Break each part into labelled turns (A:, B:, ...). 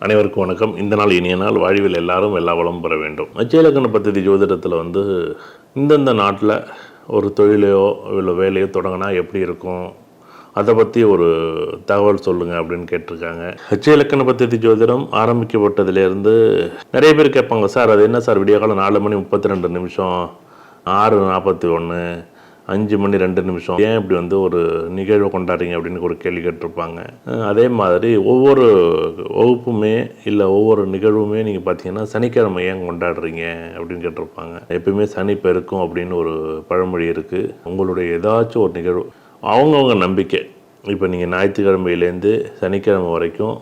A: அனைவருக்கும் வணக்கம். இந்த நாள் இனிய நாள். வாழ்வில் எல்லாரும் எல்லா வளமும் பெற வேண்டும். அச்சயலக்கண பத்ததி ஜோதிடத்தில் வந்து இந்தந்த நாட்டில் ஒரு தொழிலையோ இல்லை வேலையோ தொடங்கினா எப்படி இருக்கும்? அதை பற்றி ஒரு தகவல் சொல்லுங்கள் அப்படின்னு கேட்டிருக்காங்க. ஹச்ச இலக்கண ஜோதிடம் ஆரம்பிக்கப்பட்டதுலேருந்து நிறைய பேர் கேட்பாங்க சார் அது என்ன சார்? விடிய காலம் நாலு மணி முப்பத்தி ரெண்டு நிமிஷம். ஆறு நாற்பத்தி ஒன்று அஞ்சு மணி ரெண்டு நிமிஷம். ஏன் இப்படி வந்து ஒரு நிகழ்வை கொண்டாடுறீங்க அப்படின்னு ஒரு கேள்வி கேட்டிருப்பாங்க. அதே மாதிரி ஒவ்வொரு வகுப்புமே இல்லை ஒவ்வொரு நிகழ்வுமே நீங்கள் பார்த்தீங்கன்னா சனிக்கிழமை ஏன் கொண்டாடுறீங்க அப்படின்னு கேட்டிருப்பாங்க. எப்பயுமே சனி பெருக்கும் அப்படின்னு ஒரு பழமொழி இருக்குது உங்களுடைய ஏதாச்சும் ஒரு நிகழ்வு அவங்கவுங்க நம்பிக்கை இப்போ நீங்கள் ஞாயிற்றுக்கிழமையிலேருந்து சனிக்கிழமை வரைக்கும்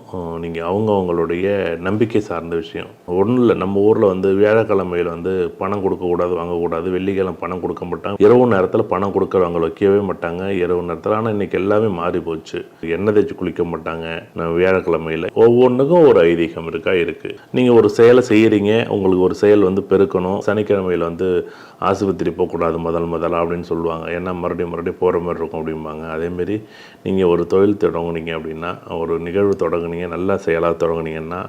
A: நீங்கள் அவங்கவுங்களுடைய நம்பிக்கை சார்ந்த விஷயம். ஒன்றும் இல்லை நம்ம ஊரில் வந்து வியாழக்கிழமையில் வந்து பணம் கொடுக்கக்கூடாது வாங்கக்கூடாது. வெள்ளிக்கிழமை பணம் கொடுக்க மாட்டாங்க. இரவு நேரத்தில் பணம் கொடுக்குறவங்க வைக்கவே மாட்டாங்க. இரவு நேரத்தில் ஆனால் இன்றைக்கி எல்லாமே மாறி போச்சு. எண்ணெய் தேய்ச்சி குளிக்க மாட்டாங்க. நம்ம வியாழக்கிழமையில். ஒவ்வொன்றுக்கும் ஒரு ஐதீகம் இருக்கா? இருக்குது நீங்கள் ஒரு செயலை செய்கிறீங்க உங்களுக்கு ஒரு செயல் வந்து பெருக்கணும். சனிக்கிழமையில் வந்து ஆஸ்பத்திரி போகக்கூடாது முதல் முதலாக அப்படின்னு சொல்லுவாங்க. ஏன்னா மறுபடியும் மறுபடியும் போகிற மாதிரி இருக்கும் அப்படிம்பாங்க. அதேமாரி நீங்கள் நீங்கள் ஒரு தொழில் தொடங்குனீங்க அப்படின்னா ஒரு நிகழ்வு தொடங்குனீங்க நல்ல செயலாக தொடங்குனீங்கன்னா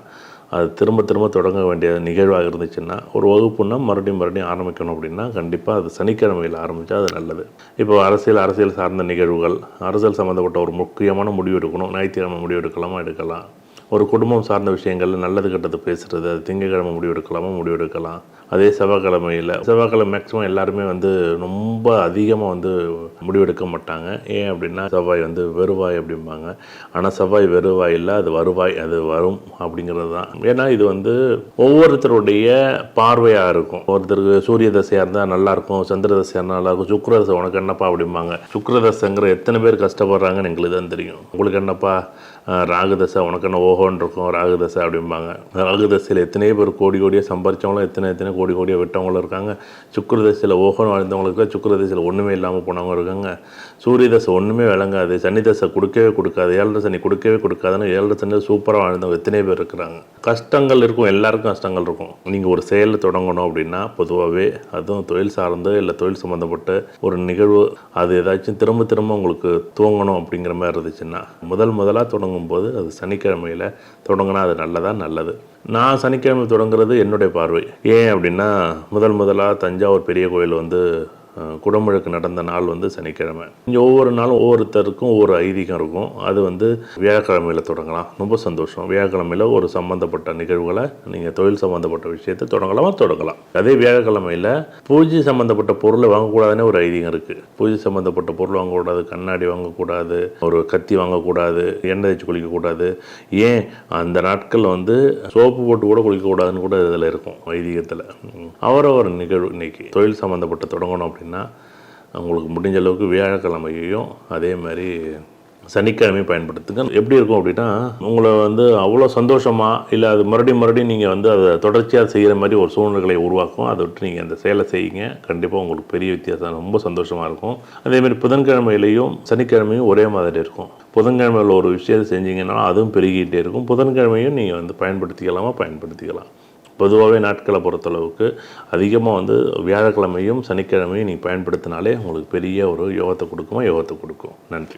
A: அது திரும்ப திரும்ப தொடங்க வேண்டிய நிகழ்வாக இருந்துச்சுன்னா ஒரு வகுப்புன்னா மறுபடியும் மறுபடியும் ஆரம்பிக்கணும் அப்படின்னா கண்டிப்பாக அது சனிக்கிழமையில் ஆரம்பித்தா அது நல்லது. இப்போ அரசியல் அரசியல் சார்ந்த நிகழ்வுகள் அரசியல் சம்மந்தப்பட்ட ஒரு முக்கியமான முடிவு எடுக்கணும் ஞாயிற்றுக்கிழமை முடிவு எடுக்கலாமா எடுக்கலாம். ஒரு குடும்பம் சார்ந்த விஷயங்கள் நல்லது கெட்டது பேசுகிறது அது திங்கக்கிழமை முடிவு முடிவெடுக்கலாம். அதே செவ்வாய்க்கிழமையில் செவ்வாய்க்கிழமை மேக்ஸிமம் எல்லாருமே வந்து ரொம்ப அதிகமாக வந்து முடிவெடுக்க மாட்டாங்க. ஏன் அப்படின்னா செவ்வாய் வந்து வெறுவாய் அப்படிம்பாங்க. ஆனால் செவ்வாய் வெறுவாய் இல்லை அது வருவாய் அது வரும் அப்படிங்கிறது தான். ஏன்னா இது வந்து ஒவ்வொருத்தருடைய பார்வையாக இருக்கும். ஒருத்தருக்கு சூரிய தசையாக இருந்தால் நல்லாயிருக்கும் சந்திர தசையாக இருந்தால் நல்லாயிருக்கும் சுக்கர தசை உனக்கு என்னப்பா அப்படிம்பாங்க. சுக்கர தசைங்கிற எத்தனை பேர் கஷ்டப்படுறாங்கன்னு எங்களுக்கு தான் தெரியும். உங்களுக்கு என்னப்பா ராகு தசை உனக்கு என்ன ஓஹோன்னு இருக்கும் ராகு தசை அப்படிம்பாங்க. ராகு தசையில் எத்தனையோ பேர் கோடி கோடியாக சம்பாரிச்சவங்களும் எத்தனை எத்தனை கோடி கோடியாக விட்டவங்களும் இருக்காங்க. சுக்கிர தசையில் ஓஹோன்னு வாழ்ந்தவங்களுக்கு சுக்கிர தசையில் ஒன்றுமே இல்லாமல் போனவங்க இருக்காங்க. சூரிய தசை ஒன்றுமே விளங்காது. சனி தசை கொடுக்கவே கொடுக்காது. ஏழரை சனி கொடுக்கவே கொடுக்காதுன்னு ஏழரை சனி சூப்பராக வாழ்ந்தவங்க எத்தனை பேர் இருக்கிறாங்க. கஷ்டங்கள் இருக்கும். எல்லாருக்கும் கஷ்டங்கள் இருக்கும். நீங்கள் ஒரு செயலில் தொடங்கணும் அப்படின்னா பொதுவாகவே அதுவும் தொழில் சார்ந்து இல்லை தொழில் சம்மந்தப்பட்ட ஒரு நிகழ்வு அது ஏதாச்சும் திரும்ப திரும்ப உங்களுக்கு துவங்கணும் அப்படிங்கிற மாதிரி இருந்துச்சுன்னா முதல் முதலாக தொடங்கும் போது அது சனிக்கிழமையில் தொடங்கினா அது நல்லதா நல்லது. நான் சனிக்கிழமை தொடங்குறது என்னுடைய பார்வை. ஏன் அப்படின்னா முதல் முதலாக தஞ்சாவூர் பெரிய கோயில் வந்து குடமுழுக்கு நடந்த நாள் வந்து சனிக்கிழமை. இங்கே ஒவ்வொரு நாளும் ஒவ்வொருத்தருக்கும் ஒவ்வொரு ஐதீகம் இருக்கும். அது வந்து வியாழக்கிழமையில் தொடங்கலாம். ரொம்ப சந்தோஷம். வியாழக்கிழமையில் ஒரு சம்மந்தப்பட்ட நிகழ்வுகளை நீங்கள் தொழில் சம்மந்தப்பட்ட விஷயத்தை தொடங்கலாமா? தொடங்கலாம். அதே வியாழக்கிழமையில் பூஜை சம்மந்தப்பட்ட பொருளை வாங்கக்கூடாதுன்னு ஒரு ஐதீகம் இருக்குது பூஜை சம்மந்தப்பட்ட பொருள் வாங்கக்கூடாது கண்ணாடி வாங்கக்கூடாது ஒரு கத்தி வாங்கக்கூடாது எண்ணெய் தேய்ச்சி குளிக்கக்கூடாது. ஏன்? அந்த நாட்கள் வந்து சோப்பு போட்டு கூட குளிக்கக்கூடாதுன்னு கூட இதில் இருக்கும் ஐதீகத்தில். அவரவர் நிகழ்வு இன்னைக்கு தொழில் சம்மந்தப்பட்ட தொடங்கணும் அப்படின்னு உங்களுக்கு முடிஞ்ச அளவுக்கு வியாழக்கிழமையையும் அதே மாதிரி சனிக்கிழமையும் பயன்படுத்துங்க. எப்படி இருக்கும் அப்படின்னா உங்களை வந்து அவ்வளோ சந்தோஷமாக இல்லை அது மறுபடியும் மறுபடியும் நீங்கள் வந்து அதை தொடர்ச்சியாக செய்கிற மாதிரி ஒரு சூழ்நிலைகளை உருவாக்கும். அதை விட்டு நீங்கள் அந்த செயலை செய்யுங்க. கண்டிப்பாக உங்களுக்கு பெரிய வித்தியாசம். ரொம்ப சந்தோஷமாக இருக்கும். அதேமாதிரி புதன்கிழமையிலையும் சனிக்கிழமையும் ஒரே மாதிரி இருக்கும். புதன்கிழமையில் ஒரு விஷயத்தை செஞ்சீங்கன்னா அதுவும் பெருகிட்டே இருக்கும். புதன்கிழமையும் நீங்கள் வந்து பயன்படுத்திக்கலாமா? பயன்படுத்திக்கலாம். பொதுவாகவே நாட்களை பொறுத்தளவுக்கு அதிகமாக வந்து வியாழக்கிழமையும் சனிக்கிழமையும் நீங்கள் பயன்படுத்தினாலே உங்களுக்கு பெரிய ஒரு யோகத்தை கொடுக்குமா யோகத்தை கொடுக்கும். நன்றி.